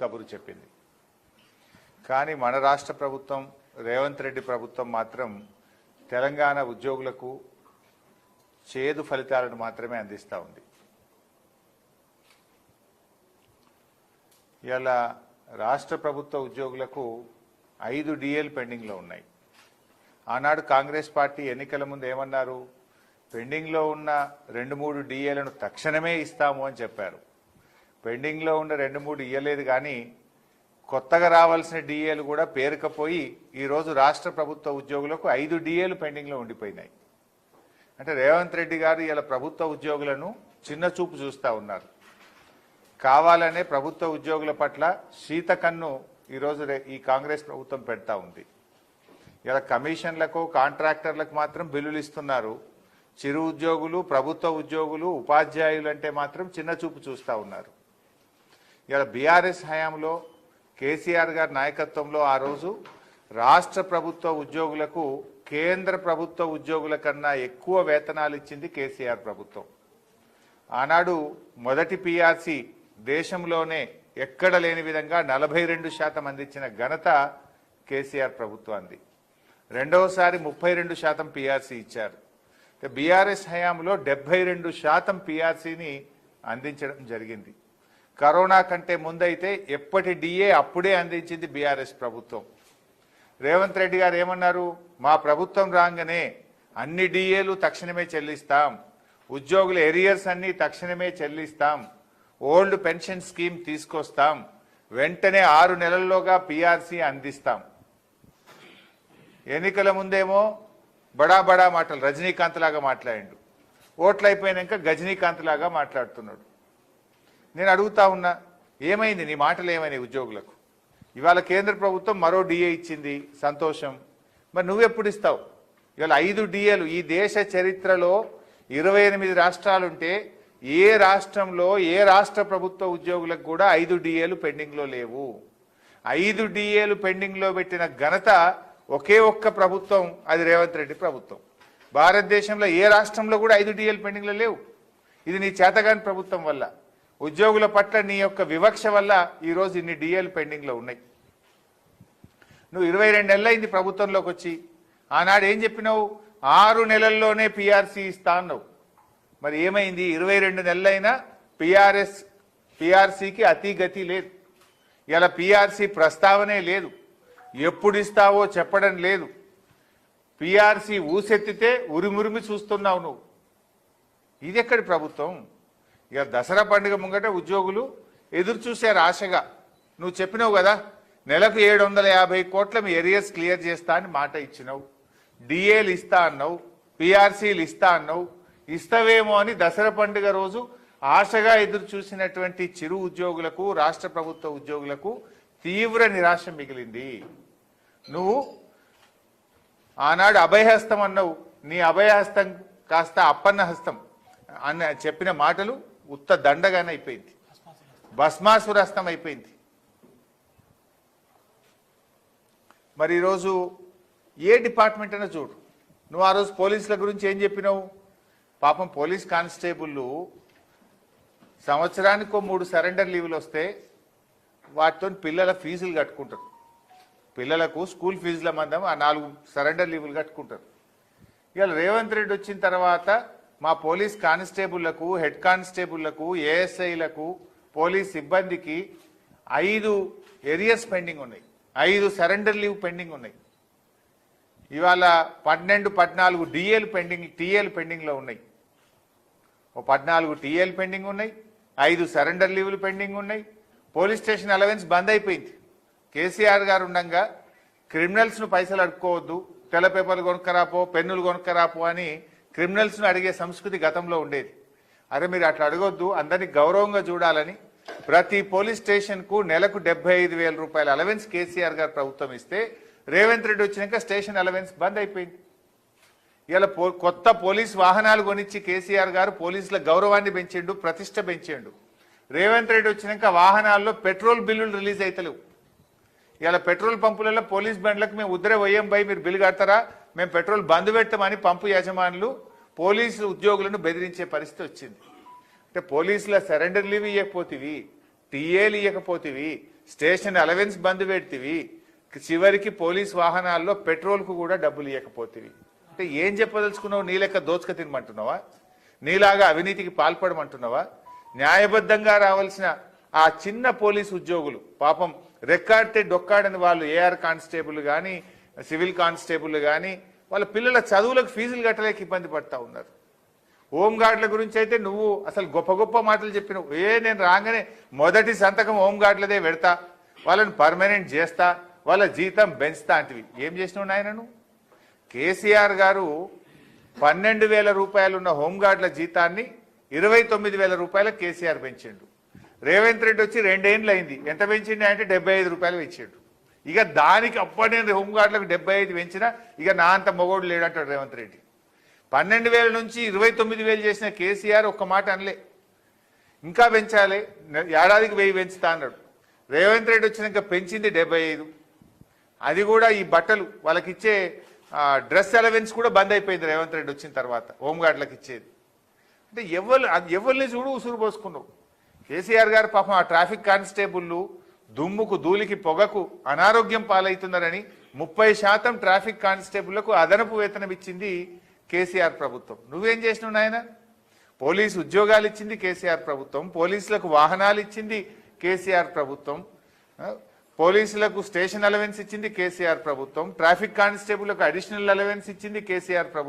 కబురు చెప్పింది. కానీ మన రాష్ట్ర ప్రభుత్వం రేవంత్ రెడ్డి ప్రభుత్వం మాత్రం తెలంగాణ ఉద్యోగులకు చేదు ఫలితాలను మాత్రమే అందిస్తూ ఉంది. ఇలా రాష్ట్ర ప్రభుత్వ ఉద్యోగులకు ఐదు డిఎల్ పెండింగ్లో ఉన్నాయి. ఆనాడు కాంగ్రెస్ పార్టీ ఎన్నికల ముందు ఏమన్నారు? పెండింగ్లో ఉన్న రెండు మూడు డిఏలను తక్షణమే ఇస్తాము అని చెప్పారు. పెండింగ్లో ఉన్న రెండు మూడు ఇయ్యలేదు కానీ కొత్తగా రావాల్సిన డిఏలు కూడా పేరుకపోయి ఈరోజు రాష్ట్ర ప్రభుత్వ ఉద్యోగులకు ఐదు డిఏలు పెండింగ్లో ఉండిపోయినాయి. అంటే రేవంత్ రెడ్డి గారు ఇలా ప్రభుత్వ ఉద్యోగులను చిన్న చూపు చూస్తూ ఉన్నారు. కావాలనే ప్రభుత్వ ఉద్యోగుల పట్ల శీతకన్ను ఈరోజు ఈ కాంగ్రెస్ ప్రభుత్వం పెడతా ఉంది. ఇలా కమిషన్లకు కాంట్రాక్టర్లకు మాత్రం బిల్లులు ఇస్తున్నారు. చిరు ఉద్యోగులు ప్రభుత్వ ఉద్యోగులు ఉపాధ్యాయులు అంటే మాత్రం చిన్న చూపు చూస్తూ ఉన్నారు. ఇలా బీఆర్ఎస్ హయాంలో కేసీఆర్ గారి నాయకత్వంలో ఆ రోజు రాష్ట్ర ప్రభుత్వ ఉద్యోగులకు కేంద్ర ప్రభుత్వ ఉద్యోగుల కన్నా ఎక్కువ వేతనాలు ఇచ్చింది కేసీఆర్ ప్రభుత్వం. ఆనాడు మొదటి పిఆర్సి దేశంలోనే ఎక్కడ లేని విధంగా నలభై రెండు శాతం అందించిన ఘనత కేసీఆర్ ప్రభుత్వాన్ని రెండవసారి ముప్పై రెండు శాతం పిఆర్సీ ఇచ్చారు. బీఆర్ఎస్ హయాంలో డెబ్బై రెండు శాతం పిఆర్సీని అందించడం జరిగింది. కరోనా కంటే ముందైతే ఎప్పటి డిఏ అప్పుడే అందించింది బీఆర్ఎస్ ప్రభుత్వం. రేవంత్ రెడ్డి గారు ఏమన్నారు? మా ప్రభుత్వం రాగానే అన్ని డిఏలు తక్షణమే చెల్లిస్తాం. ఉద్యోగుల ఎరియర్స్ అన్ని తక్షణమే చెల్లిస్తాం. ఓల్డ్ పెన్షన్ స్కీమ్ తీసుకొస్తాం. వెంటనే ఆరు నెలల్లోగా పీఆర్సీ అందిస్తాం. ఎన్నికల ముందేమో బడా బడా మాటలు రజనీకాంత్ లాగా మాట్లాడిండు. ఓట్లు అయిపోయినాక గజనీకాంత్ లాగా మాట్లాడుతున్నాడు. నేను అడుగుతా ఉన్నా ఏమైంది నీ మాటలు ఏమైనాయి ఉద్యోగులకు? ఇవాళ కేంద్ర ప్రభుత్వం మరో డిఏ ఇచ్చింది సంతోషం. మరి నువ్వెప్పుడు ఇస్తావు? ఇవాళ ఐదు డిఏలు ఈ దేశ చరిత్రలో ఇరవై ఎనిమిది రాష్ట్రాలుంటే ఏ రాష్ట్రంలో ఏ రాష్ట్ర ప్రభుత్వ ఉద్యోగులకు కూడా ఐదు డిఏలు పెండింగ్లో లేవు. ఐదు డిఏలు పెండింగ్లో పెట్టిన ఘనత ఒకే ఒక్క ప్రభుత్వం అది రేవంత్ రెడ్డి ప్రభుత్వం. భారతదేశంలో ఏ రాష్ట్రంలో కూడా ఐదు డిఏలు పెండింగ్లో లేవు. ఇది నీ చేతగాని ప్రభుత్వం వల్ల. ఉద్యోగుల పట్ల నీ యొక్క వివక్ష వల్ల ఈరోజు ఇన్ని డిఏలు పెండింగ్లో ఉన్నాయి. నువ్వు ఇరవై రెండు నెలలైంది ప్రభుత్వంలోకి వచ్చి ఆనాడు ఏం చెప్పినావు? ఆరు నెలల్లోనే పిఆర్సీ ఇస్తా అన్నావు. మరి ఏమైంది? ఇరవై రెండు నెలలైనా పిఆర్ఎస్ పిఆర్సీకి అతి గతి లేదు. ఇలా పిఆర్సీ ప్రస్తావనే లేదు. ఎప్పుడు ఇస్తావో చెప్పడం లేదు. పిఆర్సీ ఊసెత్తితే ఉరిమురిమి చూస్తున్నావు నువ్వు. ఇది ఎక్కడి ప్రభుత్వం? ఇక దసరా పండుగ ముంగట ఉద్యోగులు ఎదురు చూశారు ఆశగా నువ్వు చెప్పినావు కదా నెలకు ఏడు వందల యాభై కోట్ల మీ ఏరియాస్ క్లియర్ చేస్తా అని మాట ఇచ్చినావు. డిఏలు ఇస్తా అన్నావు పిఆర్సీలు ఇస్తా అన్నావు. ఇస్తావేమో అని దసరా పండుగ రోజు ఆశగా ఎదురు చూసినటువంటి చిరు ఉద్యోగులకు రాష్ట్ర ప్రభుత్వ ఉద్యోగులకు తీవ్ర నిరాశ మిగిలింది. నువ్వు ఆనాడు అభయహస్తం అన్నావు. నీ అభయహస్తం కాస్త అప్పన్న హస్తం అన్న చెప్పిన మాటలు ఉత్త దండగానే అయిపోయింది. భస్మాసురస్తం అయిపోయింది. మరి ఈరోజు ఏ డిపార్ట్మెంట్ అయినా చూడు. నువ్వు ఆ రోజు పోలీసుల గురించి ఏం చెప్పినావు? పాపం పోలీస్ కానిస్టేబుళ్ళు సంవత్సరానికి మూడు సరెండర్ లీవులు వస్తే వాటితో పిల్లల ఫీజులు కట్టుకుంటారు. పిల్లలకు స్కూల్ ఫీజుల మందం ఆ నాలుగు సరెండర్ లీవులు కట్టుకుంటారు. ఇవాళ రేవంత్ రెడ్డి వచ్చిన తర్వాత మా పోలీస్ కానిస్టేబుళ్ళకు హెడ్ కానిస్టేబుళ్ళకు ఏఎస్ఐలకు పోలీస్ సిబ్బందికి ఐదు ఏరియస్ పెండింగ్ ఉన్నాయి. ఐదు సరెండర్ లీవ్ పెండింగ్ ఉన్నాయి. ఇవాళ పన్నెండు పద్నాలుగు డిఏలు పెండింగ్ టీఏలు పెండింగ్లో ఉన్నాయి. ఓ పద్నాలుగు టీఏలు పెండింగ్ ఉన్నాయి. ఐదు సరెండర్ లీవ్లు పెండింగ్ ఉన్నాయి. పోలీస్ స్టేషన్ అలవెన్స్ బంద్ అయిపోయింది. కేసీఆర్ గారు ఉండగా క్రిమినల్స్ను పైసలు అడుక్కోవద్దు. తెల్ల పేపర్లు కొనుక్కరాపో పెన్నులు కొనుక్కరాపో అని క్రిమినల్స్ను అడిగే సంస్కృతి గతంలో ఉండేది. అరే మీరు అట్లా అడగొద్దు అందరినీ గౌరవంగా చూడాలని ప్రతి పోలీస్ స్టేషన్కు నెలకు డెబ్బై ఐదు వేల రూపాయల అలవెన్స్ కేసీఆర్ గారు ప్రభుత్వం ఇస్తే రేవంత్ రెడ్డి వచ్చినాక స్టేషన్ అలవెన్స్ బంద్ అయిపోయింది. ఇలా పో కొత్త పోలీస్ వాహనాలు కొనిచ్చి కేసీఆర్ గారు పోలీసుల గౌరవాన్ని పెంచిండు ప్రతిష్ట పెంచిండు. రేవంత్ రెడ్డి వచ్చినాక వాహనాల్లో పెట్రోల్ బిల్లులు రిలీజ్ అవుతలేవు ఇలా పెట్రోల్ పంపులలో పోలీస్ బండ్లకు మేము ఉద్దరే పోయాం పోయి మీరు బిల్లు కడతారా? మేము పెట్రోల్ బంద్ పెట్టమని పంపు యజమానులు పోలీసు ఉద్యోగులను బెదిరించే పరిస్థితి వచ్చింది. అంటే పోలీసుల సరెండర్ లీవ్ ఇవ్వకపోతివి టీఏలు ఇవ్వకపోతేవి స్టేషన్ అలవెన్స్ బంద్ పెడితివి చివరికి పోలీస్ వాహనాల్లో పెట్రోల్కు కూడా డబ్బులు ఇవ్వకపోతేవి అంటే ఏం చెప్పదలుచుకున్నావు? నీ లెక్క దోచుక తినమంటున్నావా? నీలాగా అవినీతికి పాల్పడమంటున్నావా? న్యాయబద్ధంగా రావాల్సిన ఆ చిన్న పోలీస్ ఉద్యోగులు పాపం రెక్కాడితే డొక్కాడని వాళ్ళు ఏఆర్ కానిస్టేబుల్ కానీ సివిల్ కానిస్టేబుల్ కానీ వాళ్ళ పిల్లల చదువులకు ఫీజులు కట్టలేక ఇబ్బంది పడతా ఉన్నారు. హోంగార్డుల గురించి అయితే నువ్వు అసలు గొప్ప గొప్ప మాటలు చెప్పినవు. ఏ నేను రాగానే మొదటి సంతకం హోంగార్డులదే పెడతా వాళ్ళని పర్మనెంట్ చేస్తా వాళ్ళ జీతం పెంచుతా అంటివి. ఏం చేసినావు నాయనను కేసీఆర్ గారు పన్నెండు వేల రూపాయలు ఉన్న హోంగార్డుల జీతాన్ని ఇరవై తొమ్మిది వేల రూపాయల కేసీఆర్ పెంచిండు. రేవంత్ రెడ్డి వచ్చి రెండేండ్లు అయింది ఎంత పెంచిండు అంటే డెబ్బై ఐదు రూపాయలు పెంచిండు. ఇక దానికి అప్పటి నేను హోంగార్డులకు డెబ్బై ఐదు పెంచినా ఇక నా అంత మొగోడు లేడంటాడు రేవంత్ రెడ్డి. పన్నెండు వేల నుంచి ఇరవై తొమ్మిది వేలు చేసిన కేసీఆర్ ఒక్క మాట అనలే. ఇంకా పెంచాలి ఏడాదికి వెయ్యి పెంచుతా అన్నాడు. రేవంత్ రెడ్డి వచ్చినాక పెంచింది డెబ్బై ఐదు. అది కూడా ఈ బట్టలు వాళ్ళకి ఇచ్చే డ్రెస్ అలవెన్స్ కూడా బంద్ అయిపోయింది రేవంత్ రెడ్డి వచ్చిన తర్వాత హోంగార్డులకు ఇచ్చేది. అంటే ఎవరు అది ఎవరిని చూడు ఉసురు పోసుకున్నావు. కేసీఆర్ గారు పాపం ఆ ట్రాఫిక్ కానిస్టేబుల్లు దుమ్ముకు ధూళికి పొగకు అనారోగ్యం పాలవుతున్నారని ముప్పై శాతం ట్రాఫిక్ కానిస్టేబుళ్ళకు అదనపు వేతనం ఇచ్చింది కేసీఆర్ ప్రభుత్వం. నువ్వేం చేసినావు నాయన? పోలీసు ఉద్యోగాలు ఇచ్చింది కేసీఆర్ ప్రభుత్వం. పోలీసులకు వాహనాలు ఇచ్చింది కేసీఆర్ ప్రభుత్వం. పోలీసులకు స్టేషన్ అలవెన్స్ ఇచ్చింది కేసీఆర్ ప్రభుత్వం. ట్రాఫిక్ కానిస్టేబుల్లకు అడిషనల్ అలవెన్స్ ఇచ్చింది కేసీఆర్ ప్రభుత్వం.